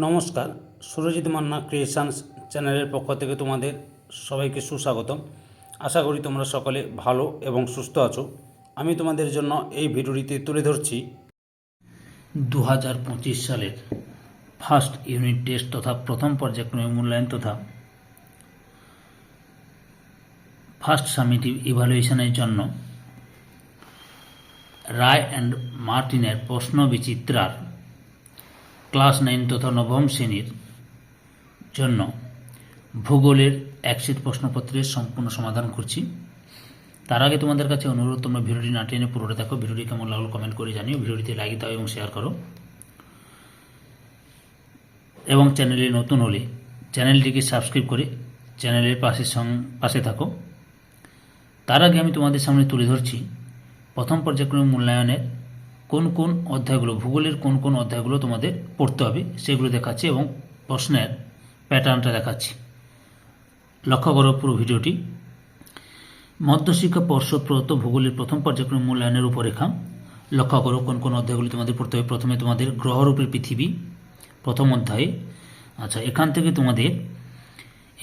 নমস্কার, সুরজিৎ মান্না ক্রিয়েশনস চ্যানেলের পক্ষ থেকে তোমাদের সবাইকে সুস্বাগতম। আশা করি তোমরা সকলে ভালো এবং সুস্থ আছো। আমি তোমাদের জন্য এই ভিডিওটিতে তুলে ধরছি দু হাজার পঁচিশ সালের ফার্স্ট ইউনিট টেস্ট তথা প্রথম পর্যায়ক্রমে মূল্যায়ন তথা ফার্স্ট সামিটিভ ইভ্যালুয়েশনের জন্য রায় অ্যান্ড মার্টিনের প্রশ্ন বিচিত্রার ক্লাস নাইন তথা নবম শ্রেণির জন্য ভূগোলের একশিট প্রশ্নপত্রের সম্পূর্ণ সমাধান করছি। তার আগে তোমাদের কাছে অনুরোধ, তোমরা ভিডিওটি না টেনে পুরোটা দেখো। ভিডিওটি কেমন লাগল কমেন্ট করে জানিও। ভিডিওটিতে লাইক দাও এবং শেয়ার করো। এবং চ্যানেলে নতুন হলে চ্যানেলটিকে সাবস্ক্রাইব করে চ্যানেলের পাশে পাশে থাকো। তার আগে আমি তোমাদের সামনে তুলে ধরছি, প্রথম পর্যায়ক্রমে মূল্যায়নের কোন কোন অধ্যায়গুলো, ভূগোলের কোন কোন অধ্যায়গুলো তোমাদের পড়তে হবে, সেগুলো দেখাচ্ছি এবং প্রশ্নের প্যাটার্নটা দেখাচ্ছি। লক্ষ্য করো পুরো ভিডিওটি। মধ্যশিক্ষা পর্ষদ প্রদত্ত ভূগোলের প্রথম পর্যায়ক্রম মূল্যায়নের রূপরেখা। লক্ষ্য করো কোন কোন অধ্যায়গুলি তোমাদের পড়তে হবে। প্রথমে তোমাদের গ্রহরূপের পৃথিবী, প্রথম অধ্যায়ে। আচ্ছা এখান থেকে তোমাদের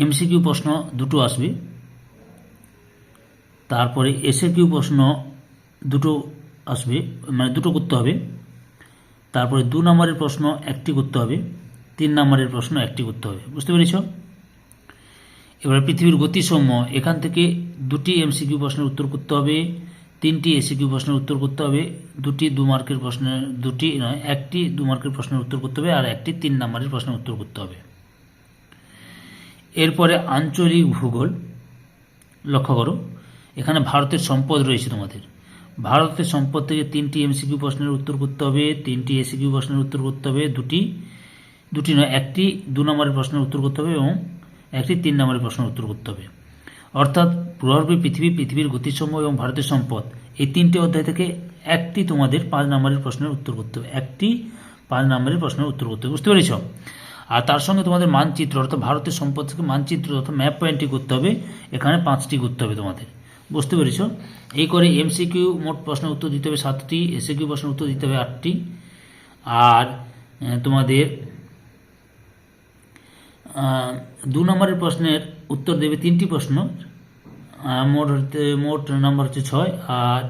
এমসিকিউ প্রশ্ন দুটো আসবে। তারপরে এসে কিউ প্রশ্ন দুটো আসবে মানে দুটো করতে হবে। তারপরে দু নম্বরের প্রশ্ন একটি করতে হবে, তিন নম্বরের প্রশ্ন একটি করতে হবে। বুঝতে পেরেছ? এবার পৃথিবীর গতিসম্য এখান থেকে দুটি এমসিকিউ প্রশ্নের উত্তর করতে হবে, তিনটি এসিকিউ প্রশ্নের উত্তর করতে হবে, দুটি দু মার্কের প্রশ্নের, দুটি নয়, একটি দু মার্কের প্রশ্নের উত্তর করতে হবে, আর একটি তিন নম্বরের প্রশ্নের উত্তর করতে হবে। এরপরে আঞ্চলিক ভূগোল, লক্ষ্য করো, এখানে ভারতের সম্পদ রয়েছে তোমাদের। ভারতের সম্পদ থেকে তিনটি এমসিকিউ প্রশ্নের উত্তর করতে হবে, তিনটি এসিকিউ প্রশ্নের উত্তর করতে হবে, দুটি দুটি নয়, একটি দু নম্বরের প্রশ্নের উত্তর করতে হবে এবং একটি তিন নম্বরের প্রশ্নের উত্তর করতে হবে। অর্থাৎ প্রভাবী পৃথিবী, পৃথিবীর গতিসমূহ এবং ভারতের সম্পদ, এই তিনটি অধ্যায় থেকে একটি তোমাদের পাঁচ নম্বরের প্রশ্নের উত্তর করতে হবে, একটি পাঁচ নম্বরের প্রশ্নের উত্তর করতে হবে। বুঝতে পেরেছ? আর তার সঙ্গে তোমাদের মানচিত্র, অর্থাৎ ভারতের সম্পদ থেকে মানচিত্র অর্থাৎ ম্যাপ পয়েন্টটি করতে হবে, এখানে পাঁচটি করতে হবে তোমাদের। বুঝতে পেরেছ? এই করে এমসিকিউ মোট প্রশ্নের উত্তর দিতে হবে সাতটি এসিকিউ প্রশ্নের উত্তর দিতে হবে আটটি। আর তোমাদের দু নম্বরের প্রশ্নের উত্তর দেবে তিনটি প্রশ্ন। মোট মোট নাম্বার হচ্ছে ছয়। আর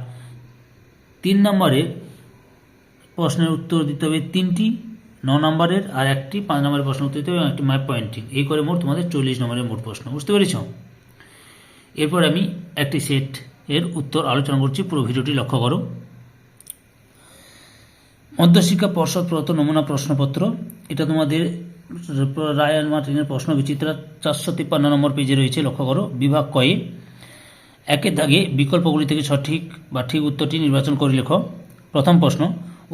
তিন নম্বরের প্রশ্নের উত্তর দিতে হবে তিনটি, ন নম্বরের আর একটি। পাঁচ নম্বরের প্রশ্ন উত্তর দিতে হবে এবং একটি ম্যাপ পয়েন্টিং। এই করে মোট তোমাদের চল্লিশ নম্বরের মোট প্রশ্ন। বুঝতে পেরেছ? এরপর আমি একটি সেট এর উত্তর আলোচনা করছি। পুরো ভিডিওটি লক্ষ্য করো। মধ্যশিক্ষা পর্ষদ প্রদত্ত নমুনা প্রশ্নপত্র। এটা তোমাদের রায়ান মার্টিনের প্রশ্ন বিচিত্রা। চারশো তিপ্পান্ন নম্বর পেজে রয়েছে, লক্ষ্য করো। বিভাগ কয়ে, একের দাগে বিকল্পগুলি থেকে সঠিক বা ঠিক উত্তরটি নির্বাচন করে লেখো। প্রথম প্রশ্ন,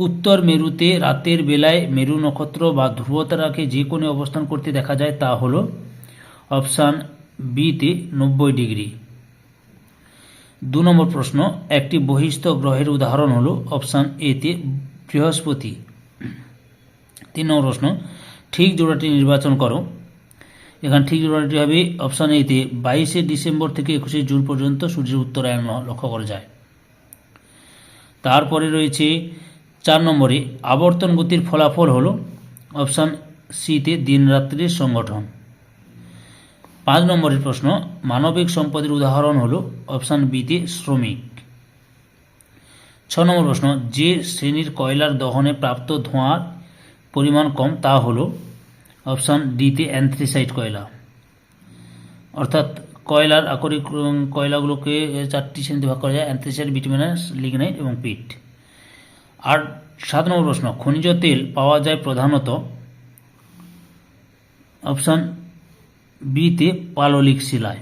উত্তর মেরুতে রাতের বেলায় মেরু নক্ষত্র বা ধ্রুবতারাকে যে কোনো অবস্থান করতে দেখা যায় তা হলো অপশান বিতে নব্বই ডিগ্রি। দু নম্বর প্রশ্ন, একটি বহিস্থ গ্রহের উদাহরণ হলো অপশান এতে বৃহস্পতি। তিন নম্বর প্রশ্ন, ঠিক জোড়াটি নির্বাচন করো। এখানে ঠিক জোড়াটি হবে অপশান এতে বাইশে ডিসেম্বর থেকে একুশে জুন পর্যন্ত সূর্যের উত্তরায়ণ লক্ষ্য করা যায়। তারপরে রয়েছে চার নম্বরে, আবর্তন গতির ফলাফল হলো অপশান সিতে দিনরাত্রির সংগঠন। পাঁচ নম্বরের প্রশ্ন, মানবিক সম্পদের উদাহরণ হলো অপশান বিতে শ্রমিক। ছ নম্বর প্রশ্ন, যে শ্রেণির কয়লার দহনে প্রাপ্ত ধোঁয়ার পরিমাণ কম তা হলো অপশান ডিতে অ্যান্থ্রিসাইড কয়লা। অর্থাৎ কয়লার আকরিক কয়লাগুলোকে চারটি শ্রেণীতে ভাগ করা যায় অ্যান্থ্রিসাইড বিটুমিনাস লিগনাইট এবং পিট। আর সাত নম্বর প্রশ্ন, খনিজ তেল পাওয়া যায় প্রধানত অপশান বিতে পাললিক শিলায়।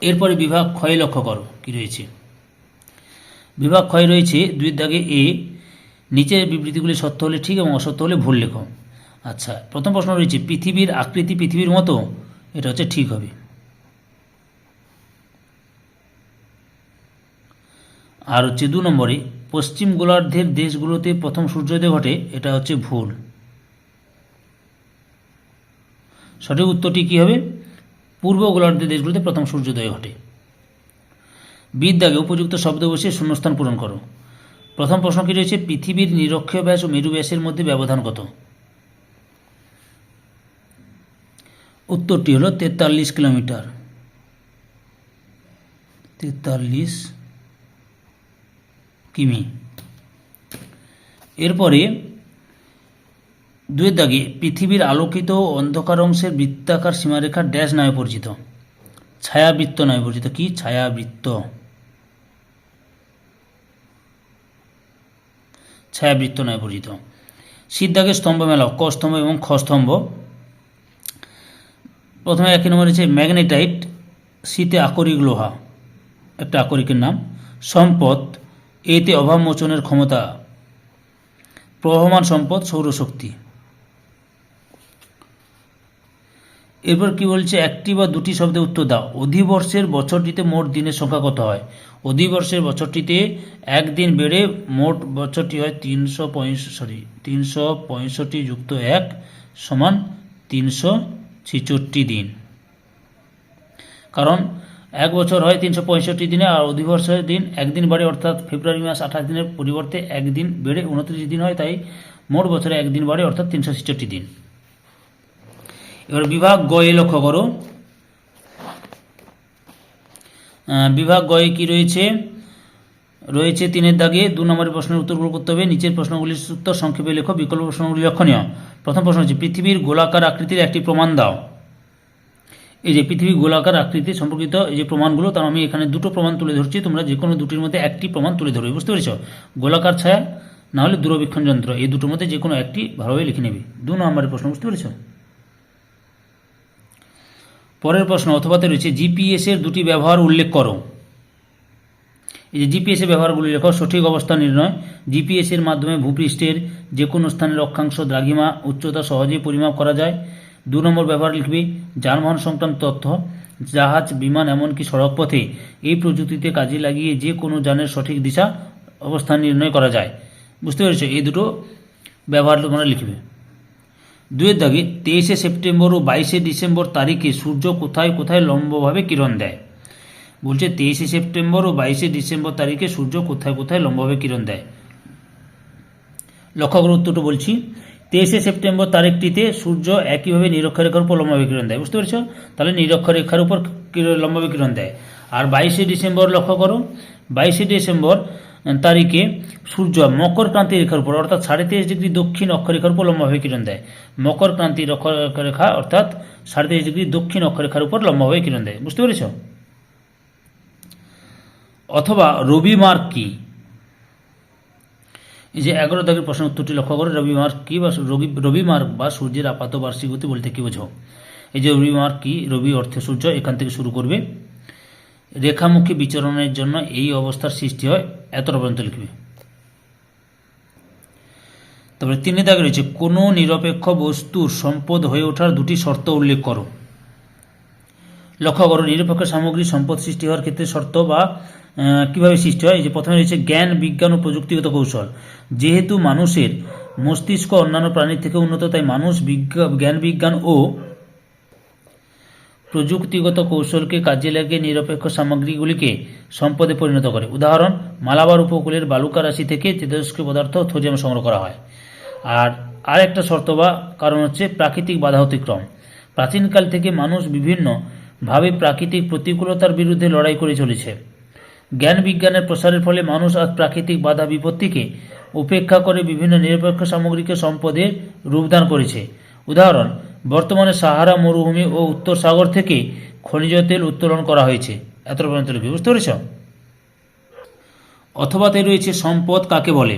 এরপরে বিভাগ ক্ষয় লক্ষ্য করো, কি রয়েছে? বিভাগ ক্ষয় রয়েছে দুই দাগে এ, নিচের বিবৃতিগুলি সত্য হলে ঠিক এবং অসত্য হলে ভুল লেখো। আচ্ছা প্রথম প্রশ্ন রয়েছে, পৃথিবীর আকৃতি পৃথিবীর মতো? এটা হচ্ছে ঠিক হবে। আর হচ্ছে দু নম্বরে, পশ্চিম গোলার্ধের দেশগুলোতে প্রথম সূর্যোদয় ঘটে, এটা হচ্ছে ভুল। সঠিক উত্তরটি কী হবে? পূর্ব গোলার্ধের দেশগুলিতে প্রথম সূর্যোদয় ঘটে। বিদ্যাগে উপযুক্ত শব্দ বসিয়ে শূন্যস্থান পূরণ করো। প্রথম প্রশ্ন কি রয়েছে? পৃথিবীর নিরক্ষীয় ব্যাস ও মেরু ব্যাসের মধ্যে ব্যবধান কত? উত্তরটি হলো তেতাল্লিশ কিলোমিটার। তেতাল্লিশ কিমি। এরপরে দুয়ের দাগে পৃথিবীর আলোকিত অন্ধকার অংশের বৃত্তাকার সীমারেখা ড্যাশ নামে পরিচিত। ছায়াবৃত্ত নামে পরিচিত। কি? ছায়াবৃত্ত। ছায়াবৃত্ত নামে পরিচিত। সিদ্ধাকে স্তম্ভ মেলা। ক স্তম্ভ এবং খ স্তম্ভ। প্রথমে একই নম্বর হচ্ছে ম্যাগনেটাইট, শীতে আকরিক লোহা। একটা আকরিকের নাম। সম্পদ, এতে অভাব মোচনের ক্ষমতা। প্রবহমান সম্পদ, সৌরশক্তি। এরপর কি বলছে? একটি বা দুটি শব্দে উত্তর দাও। অধিবর্ষের বছরটিতে মোট দিনের সংখ্যা কত হয়? অধিবর্ষের বছরটিতে একদিন বেড়ে মোট বছরটি হয় তিনশো সরি তিনশো পঁয়ষট্টি যুক্ত এক সমান তিনশো ছেষট্টি দিন। কারণ এক বছর হয় তিনশো পঁয়ষট্টি দিনে আর অধিবর্ষের দিন একদিন বাড়ে, অর্থাৎ ফেব্রুয়ারি মাস আঠাশ দিনের পরিবর্তে একদিন বেড়ে উনত্রিশ দিন হয়, তাই মোট বছরে একদিন বাড়ে, অর্থাৎ তিনশো ছেষট্টি দিন। এবার বিভাগ গয়ে লক্ষ্য করো। বিভাগ গয়ে কি রয়েছে? রয়েছে তিনের দাগে দু নম্বরের প্রশ্নের উত্তরগুলো করতে হবে। নিচের প্রশ্নগুলির উত্তর সংক্ষেপে লেখো, বিকল্প প্রশ্নগুলি লক্ষণীয়। প্রথম প্রশ্ন হচ্ছে, পৃথিবীর গোলাকার আকৃতির একটি প্রমাণ দাও। এই যে পৃথিবী গোলাকার আকৃতি সম্পর্কিত এই যে প্রমাণগুলো, তার আমি এখানে দুটো প্রমাণ তুলে ধরছি। তোমরা যে কোনো দুটির মধ্যে একটি প্রমাণ তুলে ধরবে, বুঝতে পেরেছ? গোলাকার ছায়া, না হলে দূরবীক্ষণ যন্ত্র, এই দুটোর মধ্যে যে কোনো একটি ভালোভাবে লিখে নেবে। দু নম্বরের প্রশ্ন, বুঝতে পেরেছ? পরের প্রশ্ন, অথবাতে রয়েছে জিপিএসের দুটি ব্যবহার উল্লেখ করো। এই যে জিপিএস এর ব্যবহারগুলি লেখো সঠিক অবস্থান নির্ণয়। জিপিএসের মাধ্যমে ভূপৃষ্ঠের যে কোনো স্থানের অক্ষাংশ দ্রাঘিমা উচ্চতা সহজেই পরিমাপ করা যায়। দু নম্বর ব্যবহার লিখবি, যানবাহন সংক্রান্ত তথ্য, জাহাজ, বিমান, এমনকি সড়ক পথে এই প্রযুক্তিতে কাজে লাগিয়ে যে কোনো যানের সঠিক দিশা অবস্থান নির্ণয় করা যায়। বুঝতে পেরেছ? এই দুটো ব্যবহার তোমরা লিখবে। দুয়ের দাগে তেইশে সেপ্টেম্বর ও বাইশে ডিসেম্বর তারিখে সূর্য কোথায় কোথায় লম্বভাবে কিরণ দেয়? বলছে তেইশে সেপ্টেম্বর ও বাইশে ডিসেম্বর তারিখে সূর্য কোথায় কোথায় লম্বভাবে কিরণ দেয়। লক্ষ্য করে উত্তরটা বলছি, তেইশে সেপ্টেম্বর তারিখটিতে সূর্য একইভাবে নিরক্ষরেখার উপর লম্বভাবে কিরণ দেয়। বুঝতে পেরেছ? তাহলে নিরক্ষরেখার উপর লম্বভাবে কিরণ দেয়। আর বাইশে ডিসেম্বর লক্ষ্য করো, বাইশে ডিসেম্বর তারিখে সূর্য মকর ক্রান্তি রেখার উপর, অর্থাৎ সাড়ে তেইশ ডিগ্রি দক্ষিণ অক্ষরেখার উপর লম্বভাবে কিরণ দেয়। মকর ক্রান্তি অক্ষরেখা, অর্থাৎ সাড়ে তেইশ ডিগ্রি দক্ষিণ অক্ষরেখার উপর লম্বভাবে কিরণ দেয়। বুঝতে পেরেছ? অথবা রবি মার্ক কি? এই যে এগারো দাগের প্রশ্ন উত্তরটি লক্ষ্য করে। রবি মার্ক কি বা রবি মার্ক বা সূর্যের আপাত বার্ষিক গতি বলতে কি বোঝো? এই যে রবি মার্ক কি? রবি অর্থে সূর্য এখান থেকে শুরু করবে। রেখামুখী বিচরণের জন্য এই অবস্থার সৃষ্টি হয়। এতটা পর্যন্ত লিখবে। তারপরে তিনি দাগে রয়েছে, কোনো নিরপেক্ষ বস্তুর সম্পদ হয়ে ওঠার দুটি শর্ত উল্লেখ করো। লক্ষ্য করো, নিরপেক্ষ সামগ্রী সম্পদ সৃষ্টি হওয়ার ক্ষেত্রে শর্ত বা কীভাবে সৃষ্টি হয়? যে প্রথমে রয়েছে জ্ঞান, বিজ্ঞান ও প্রযুক্তিগত কৌশল। যেহেতু মানুষের মস্তিষ্ক অন্যান্য প্রাণীর থেকে উন্নত, তাই মানুষ জ্ঞান, বিজ্ঞান ও প্রযুক্তিগত কৌশলকে কাজে লাগিয়ে নিরপেক্ষ সামগ্রীগুলিকে সম্পদে পরিণত করে। উদাহরণ, মালাবার উপকূলের বালুকা রাশি থেকে তেজস্ক্রিয় পদার্থ থোজিয়াম সংগ্রহ করা হয়। আর আরেকটা শর্ত বা কারণ হচ্ছে প্রাকৃতিক বাধা অতিক্রম। প্রাচীনকাল থেকে মানুষ বিভিন্ন ভাবে প্রাকৃতিক প্রতিকূলতার বিরুদ্ধে লড়াই করে চলেছে। জ্ঞান বিজ্ঞানের প্রসারের ফলে মানুষ আজ প্রাকৃতিক বাধা বিপত্তিকে উপেক্ষা করে বিভিন্ন নিরপেক্ষ সামগ্রীকে সম্পদের রূপদান করেছে। উদাহরণ বর্তমানে সাহারা, মরুভূমি ও উত্তর সাগর থেকে খনিজ তেল উত্তোলন করা হয়েছে। এত পর্যন্ত লিখবে বুঝতে পেরেছ? অথবা তাই রয়েছে সম্পদ কাকে বলে?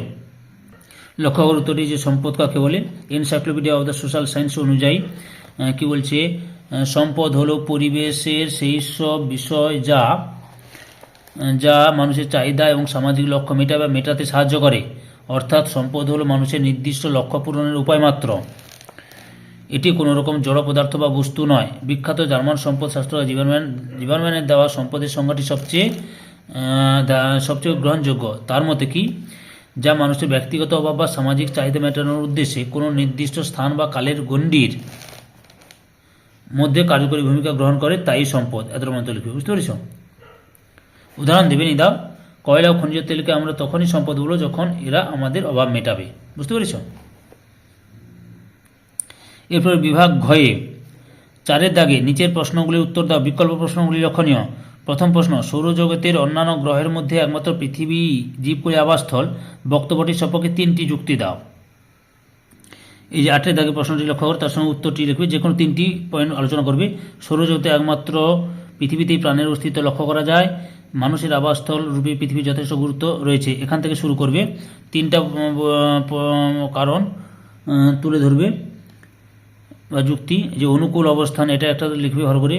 লক্ষ্য করো উত্তরটি যে সম্পদ কাকে বলে? Encyclopedia of the social science অনুযায়ী কি বলছে? সম্পদ হলো পরিবেশের সেই সব বিষয় যা যা মানুষের চাহিদা এবং সামাজিক লক্ষ্য মেটা বা মেটাতে সাহায্য করে। অর্থাৎ সম্পদ হলো মানুষের নির্দিষ্ট লক্ষ্য পূরণের উপায় মাত্র। এটি কোনো রকম জড় পদার্থ বা বস্তু নয়। বিখ্যাত জার্মান সম্পদ শাস্ত্র জীবনম্যান জীবনম্যানের দেওয়া সম্পদের সংজ্ঞাটি সবচেয়ে সবচেয়ে গ্রহণযোগ্য। তার মতে কি? যা মানুষের ব্যক্তিগত অভাব বা সামাজিক চাহিদা মেটানোর উদ্দেশ্যে কোনো নির্দিষ্ট স্থান বা কালের গণ্ডির মধ্যে কার্যকরী ভূমিকা গ্রহণ করে, তাই সম্পদ। এত মতো লিখবে বুঝতে পেরেছ? উদাহরণ দেবেন ইদা কয়লা ও খনিজ তেলকে আমরা তখনই সম্পদ বলব যখন এরা আমাদের অভাব মেটাবে। বুঝতে পেরেছ? এরপর বিভাগ ঘয়ে চারের দাগে নিচের প্রশ্নগুলির উত্তর দাও। বিকল্প প্রশ্নগুলি লক্ষণীয়। প্রথম প্রশ্ন, সৌরজগতের অন্যান্য গ্রহের মধ্যে একমাত্র পৃথিবী জীবকুড়ি আবাসস্থল। বক্তব্যটির সপক্ষে তিনটি যুক্তি দাও। এই যে আটের দাগে প্রশ্নটি লক্ষ্য করে, তার সঙ্গে উত্তরটি লিখবে, যে কোনো তিনটি পয়েন্ট আলোচনা করবে। সৌরজগতে একমাত্র পৃথিবীতেই প্রাণের অস্তিত্ব লক্ষ্য করা যায়। মানুষের আবাসস্থল রূপে পৃথিবীর যথেষ্ট গুরুত্ব রয়েছে। এখান থেকে শুরু করবে। তিনটা কারণ তুলে ধরবে। বা যুক্তি যে অনুকূল অবস্থান এটা একটা লিখবে ভালো করে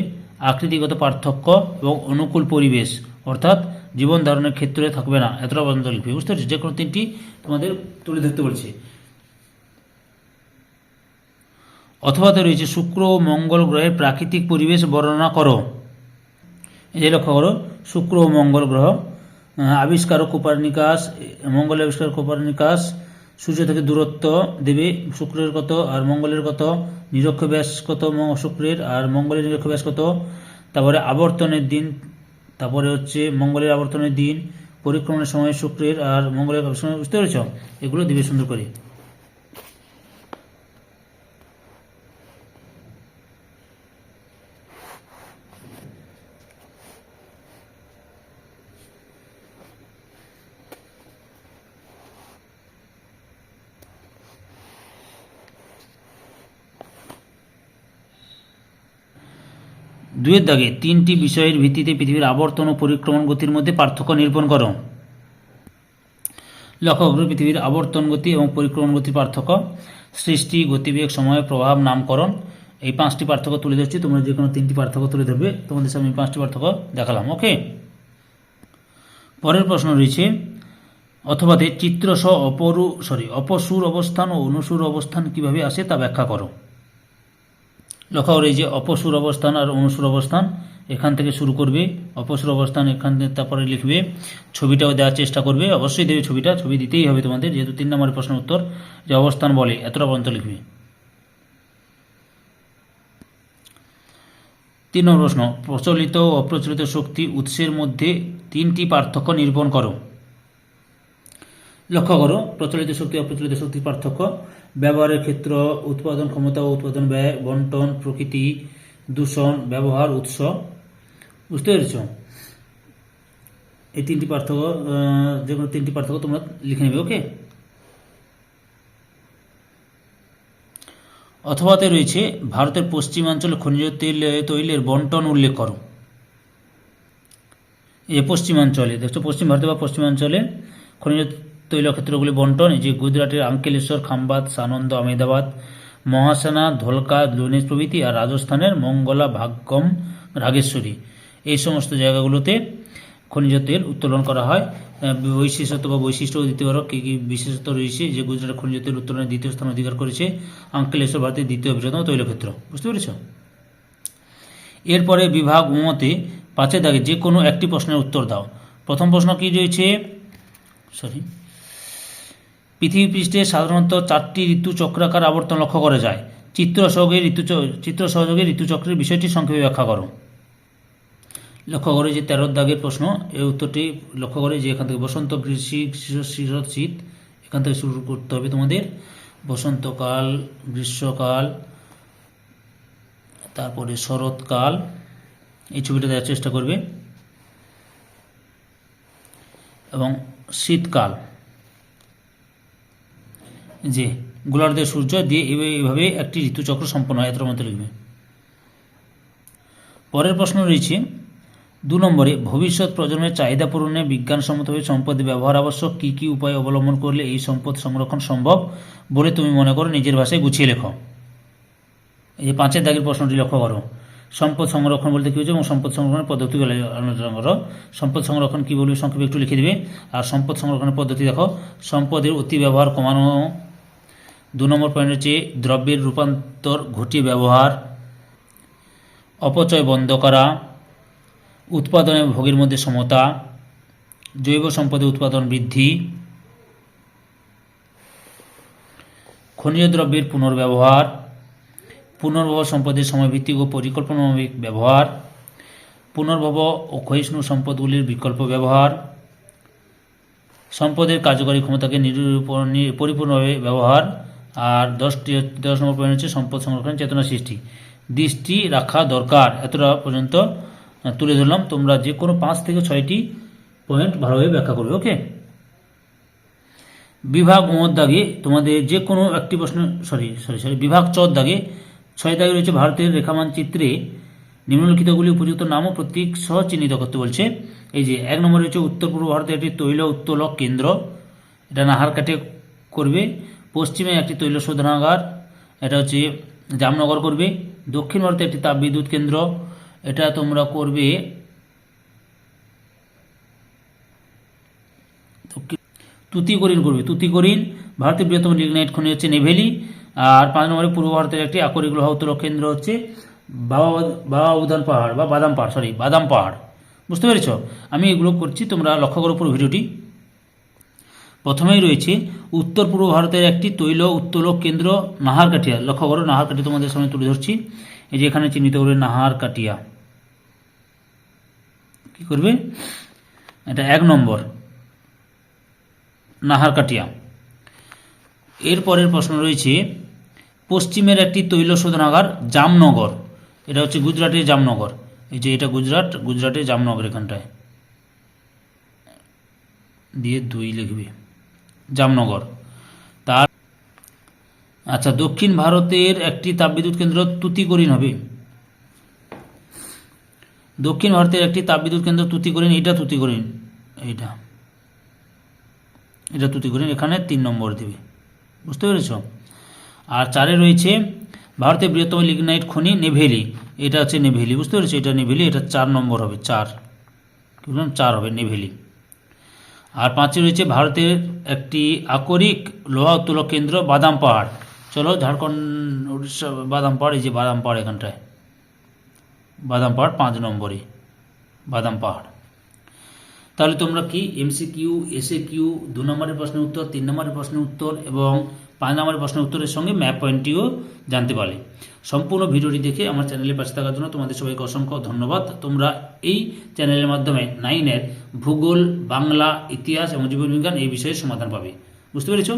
আকৃতিগত পার্থক্য এবং অনুকূল পরিবেশ অর্থাৎ জীবন ধারণের ক্ষেত্রে থাকবে না। এতটা পর্যন্ত লিখবে বুঝতে পারছি যে কোনো তিনটি তোমাদের তুলে ধরতে বলছে। অথবাতে রয়েছে শুক্র ও মঙ্গল গ্রহের প্রাকৃতিক পরিবেশ বর্ণনা করো। এই লক্ষ্য করো শুক্র ও মঙ্গল গ্রহ আহ, আবিষ্কারক কোপারনিকাস মঙ্গল আবিষ্কার কোপারনিকাস সূর্য থেকে দূরত্ব দেবে শুক্রের কত আর মঙ্গলের কত? নিরক্ষ ব্যাস কত শুক্রের আর মঙ্গলের নিরক্ষ ব্যাস কত? তারপরে আবর্তনের দিন, তারপরে হচ্ছে মঙ্গলের আবর্তনের দিন, পরিক্রমণের সময় শুক্রের আর মঙ্গলের সময়, বুঝতে পেরেছ? এগুলো দিবে সুন্দর করে। দুয়ের দাগে তিনটি বিষয়ের ভিত্তিতে পৃথিবীর আবর্তন ও পরিক্রমণ গতির মধ্যে পার্থক্য নিরূপণ করো। লক্ষ্য করো, পৃথিবীর আবর্তন গতি এবং পরিক্রমণ গতির পার্থক্য, সৃষ্টি, গতিবেগ, সময়, প্রভাব, নামকরণ, এই পাঁচটি পার্থক্য তুলে ধরছি। তোমরা যে কোনো তিনটি পার্থক্য তুলে ধরবে। তোমাদের সামনে পাঁচটি পার্থক্য দেখালাম, ওকে? পরের প্রশ্ন রয়েছে, অথবাতে চিত্রসহ অপরু সরি অপসুর অবস্থান ও অনুসুর অবস্থান কীভাবে আসে তা ব্যাখ্যা করো। করে এই যে অপসুর অবস্থান আর অনুসুর অবস্থান, এখান থেকে শুরু করবে, অপসুর অবস্থান এখান থেকে তারপরে লিখবে, ছবিটাও দেওয়ার চেষ্টা করবে, অবশ্যই দেবে ছবিটা, ছবি দিতেই হবে তোমাদের, যেহেতু তিন নম্বরের প্রশ্নের উত্তর, যে অবস্থান বলে, এতটা পর্যন্ত লিখবে। তিন নম্বর প্রশ্ন, প্রচলিত ও অপ্রচলিত শক্তি উৎসের মধ্যে তিনটি পার্থক্য নিরূপণ করো। লক্ষ্য করো, প্রচলিত শক্তি, অপ্রচলিত শক্তির পার্থক্য। ব্যবহারের ক্ষেত্র, উৎপাদন ক্ষমতা ও উৎপাদন ব্যয়, বন্টন, প্রকৃতি, দূষণ, ব্যবহার, উৎস। বুঝতে পেরেছ? এই তিনটি পার্থক্য যে কোনো তিনটি পার্থক্য তোমরা লিখে নেবে, ওকে? অথবাতে রয়েছে, ভারতের পশ্চিমাঞ্চলে খনিজ তেল, তৈলের বন্টন উল্লেখ করো। যে পশ্চিমাঞ্চলে, দেখছ পশ্চিম ভারতে বা পশ্চিমাঞ্চলে খনিজ তৈল ক্ষেত্রগুলি বন্টন যে গুজরাটের আঙ্কেলেশ্বর, খাম্বাদ, সানন্দ, আমেদাবাদ, মহাসানা, ধোলকা লুনেশ প্রভৃতি আর রাজস্থানের মঙ্গলা ভাগ্যম রাগেশ্বরী। এই সমস্ত জায়গাগুলোতে খনিজ তেল উত্তোলন করা হয়। বৈশিষ্ট্য বা বৈশিষ্ট্য দিতে কী কী বিশেষত্ব রয়েছে, যে গুজরাটের খনিজ তেল উত্তোলনের দ্বিতীয় স্থান অধিকার করেছে আঙ্কেলেশ্বর ভারতের দ্বিতীয় বৃহত্তম তৈলক্ষেত্র। বুঝতে পেরেছ? এরপরে বিভাগ মতে পাঁচের দাগে যে কোনো একটি প্রশ্নের উত্তর দাও। প্রথম প্রশ্ন কি রয়েছে? সরি পৃথিবী পৃষ্ঠে সাধারণত চারটি ঋতু চক্রাকার আবর্তন লক্ষ্য করা যায়। চিত্র সহযোগে ঋতু চিত্র সহযোগে ঋতুচক্রের বিষয়টি সংক্ষেপে ব্যাখ্যা করো। লক্ষ্য করে যে তেরো দাগের প্রশ্ন এই উত্তরটি লক্ষ্য করে যে এখান থেকে বসন্ত গ্রীষ্ম, শীত শীত, এখান থেকে শুরু করতে হবে তোমাদের বসন্তকাল, গ্রীষ্মকাল, তারপরে শরৎকাল, এই ছবিটা দেওয়ার চেষ্টা করবে। এবং শীতকাল। যে গোলার্ধের সূর্য দিয়ে এভাবে একটি ঋতুচক্র সম্পন্ন হয়, এতটার মধ্যে লিখবে। পরের প্রশ্ন রয়েছে, দু নম্বরে, ভবিষ্যৎ প্রজন্মের চাহিদা পূরণে বিজ্ঞানসম্মতভাবে সম্পদের ব্যবহার আবশ্যক কী কী উপায় অবলম্বন করলে এই সম্পদ সংরক্ষণ সম্ভব বলে তুমি মনে করো? নিজের ভাষায় গুছিয়ে লেখো। এই যে পাঁচের দাগের প্রশ্নটি লক্ষ্য করো। সম্পদ সংরক্ষণ বলতে কী হচ্ছে এবং সম্পদ সংরক্ষণের পদ্ধতি আলোচনা করো। সম্পদ সংরক্ষণ কী বলবে? সংক্ষেপে একটু লিখে দেবে। আর সম্পদ সংরক্ষণের পদ্ধতি দেখো। সম্পদের অতি ব্যবহার কমানো দু নম্বর পয়েন্ট হচ্ছে দ্রব্যের রূপান্তর ঘটিয়ে ব্যবহার, অপচয় বন্ধ করা, উৎপাদন এবং ভোগের মধ্যে সমতা, জৈব সম্পদের উৎপাদন বৃদ্ধি, খনিজ দ্রব্যের পুনর্ব্যবহার পুনর্ভব সম্পদের সময়ভিত্তিক ও পরিকল্পনামূলক ব্যবহার পুনর্ভব ও ক্ষয়িষ্ণু সম্পদগুলির বিকল্প ব্যবহার, সম্পদের কার্যকরী ক্ষমতাকে পরিপূর্ণভাবে ব্যবহার আর দশটি, দশ নম্বর পয়েন্ট হচ্ছে সম্পদ সংরক্ষণ, চেতনা সৃষ্টি। দৃষ্টি রাখা দরকার, এতটা পর্যন্ত তুলে ধরলাম। তোমরা যে কোনো পাঁচ থেকে ছয়টি পয়েন্ট ভালোভাবে ব্যাখ্যা করবে, ওকে? বিভাগ ওর দাগে তোমাদের যে কোনো একটি প্রশ্ন, সরি সরি সরি, বিভাগ চর দাগে ছয় দাগে রয়েছে ভারতের রেখামানচিত্রে নিম্নলিখিতগুলি উপযুক্ত নাম ও প্রতীক সহ চিহ্নিত করতে বলছে। এই যে, এক নম্বর রয়েছে উত্তর পূর্ব ভারতের একটি তৈল উত্তোলক কেন্দ্র। এটা নাহারকাটে করবে। পশ্চিমে একটি তৈল শোধনাগার এটা হচ্ছে জামনগর করবে। দক্ষিণ ভারতে একটি তাপবিদ্যুৎ কেন্দ্র, এটা তোমরা করবে তুতিকরিন করবে। তুতিকরিন ভারতের বৃহত্তম লিগনাইট খনি হচ্ছে নেভেলি, আর পাঁচ নম্বরে পূর্ব ভারতের একটি আকরিক লোহা উত্তোলক কেন্দ্র হচ্ছে বাবা বাবা উদান পাহাড়, বা বাদাম পাহাড় সরি বাদাম পাহাড়। বুঝতে পেরেছ? আমি এগুলো করছি, তোমরা লক্ষ্য করো পুরো ভিডিওটি। প্রথমেই রয়েছে উত্তর পূর্ব ভারতের একটি তৈল উত্তোলক কেন্দ্র নাহারকাটিয়া লক্ষ্য করো নাহারকাটিয়া তোমাদের সামনে তুলে ধরছি। এই যে এখানে চিহ্নিত করবে নাহারকাটিয়া কি করবে? এটা এক নম্বর। নাহারকাটিয়া এর পরের প্রশ্ন রয়েছে, পশ্চিমের একটি তৈল শোধনাগার জামনগর। এটা হচ্ছে গুজরাটের জামনগর। এই যে এটা গুজরাট, গুজরাটের জামনগর এখানটায়। দিয়ে দুই লিখবে। জামনগর। তার আচ্ছা দক্ষিণ ভারতের একটি তাপবিদ্যুৎ কেন্দ্র তুতিকরিন হবে। দক্ষিণ ভারতের একটি তাপবিদ্যুৎ কেন্দ্র তুতিকরিন, এটা তুতিকরিন, এইটা। এটা তুতিকরিন, এখানে তিন নম্বর দেবে। বুঝতে পেরেছ? আর চারে রয়েছে ভারতের বৃহত্তম লিগনাইট খনি, নেভেলি। এটা হচ্ছে নেভেলি, বুঝতে পেরেছ? এটা নেভেলি, এটা চার নম্বর হবে, চার। কি বললাম? চার হবে, নেভেলি। আর পাঁচে রয়েছে ভারতের একটি আকরিক লোহা উত্তোলক কেন্দ্র, বাদাম পাহাড়। চলো ঝাড়খণ্ড, উড়িষ্যা, বাদাম পাহাড়, এই যে বাদাম পাহাড় এখানটায়। বাদাম পাহাড় পাঁচ নম্বরে বাদাম পাহাড়। তাহলে তোমরা কি এমসি কিউ এসএ কিউ দু নম্বরের প্রশ্নের উত্তর, তিন নম্বরের প্রশ্নের উত্তর এবং পাঁচ নম্বরের প্রশ্নের উত্তরের সঙ্গে ম্যাপ পয়েন্টটিও জানতে পারে সম্পূর্ণ ভিডিওটি দেখে আমার চ্যানেলে পাশে থাকার জন্য তোমাদের সবাইকে অসংখ্য ধন্যবাদ। তোমরা এই চ্যানেলের মাধ্যমে নাইনের ভূগোল, বাংলা, ইতিহাস এবং জীবনবিজ্ঞান এই বিষয়ে সমাধান পাবে। বুঝতে পেরেছ?